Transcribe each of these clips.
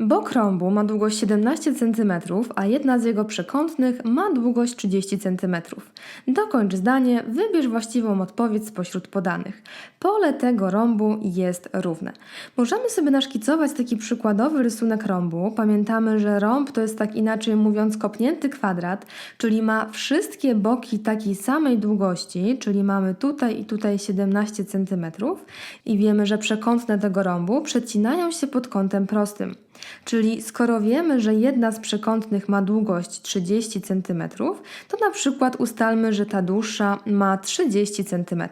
Bok rąbu ma długość 17 cm, a jedna z jego przekątnych ma długość 30 cm. Dokończ zdanie, wybierz właściwą odpowiedź spośród podanych. Pole tego rąbu jest równe. Możemy sobie naszkicować taki przykładowy rysunek rąbu. Pamiętamy, że rąb to jest tak inaczej mówiąc kopnięty kwadrat, czyli ma wszystkie boki takiej samej długości, czyli mamy tutaj i tutaj 17 cm i wiemy, że przekątne tego rąbu przecinają się pod kątem prostym. Czyli skoro wiemy, że jedna z przekątnych ma długość 30 cm, to na przykład ustalmy, że ta dłuższa ma 30 cm.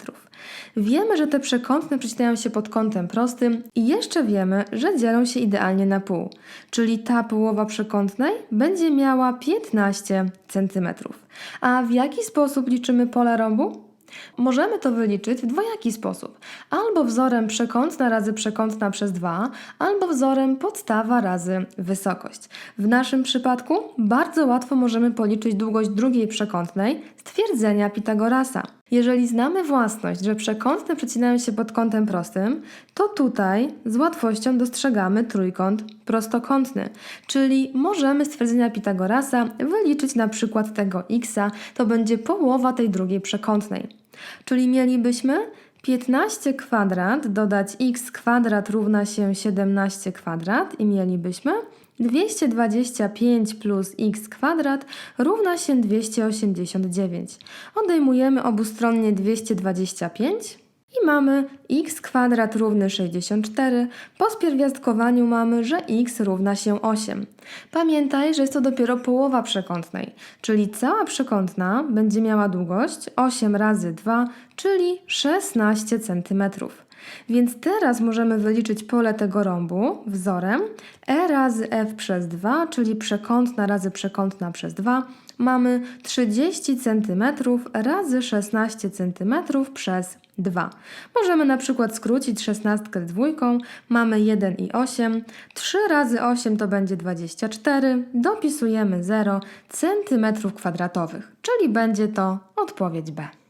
Wiemy, że te przekątne przecinają się pod kątem prostym i jeszcze wiemy, że dzielą się idealnie na pół. Czyli ta połowa przekątnej będzie miała 15 cm. A w jaki sposób liczymy pole rąbu? Możemy to wyliczyć w dwojaki sposób. Albo wzorem przekątna razy przekątna przez 2, albo wzorem podstawa razy wysokość. W naszym przypadku bardzo łatwo możemy policzyć długość drugiej przekątnej z twierdzenia Pitagorasa. Jeżeli znamy własność, że przekątne przecinają się pod kątem prostym, to tutaj z łatwością dostrzegamy trójkąt prostokątny, czyli możemy z twierdzenia Pitagorasa wyliczyć na przykład tego x, to będzie połowa tej drugiej przekątnej. Czyli mielibyśmy 15 kwadrat dodać x kwadrat równa się 17 kwadrat i mielibyśmy 225 plus x kwadrat równa się 289. Odejmujemy obustronnie 225 i mamy x kwadrat równy 64. Po spierwiastkowaniu mamy, że x równa się 8. Pamiętaj, że jest to dopiero połowa przekątnej, czyli cała przekątna będzie miała długość 8 razy 2, czyli 16 cm. Więc teraz możemy wyliczyć pole tego rąbu wzorem e razy f przez 2, czyli przekątna razy przekątna przez 2. Mamy 30 cm razy 16 cm przez 2. Możemy na przykład skrócić 16 dwójką. Mamy 1 i 8. 3 razy 8 to będzie 24. Dopisujemy 0 cm kwadratowych, czyli będzie to odpowiedź B.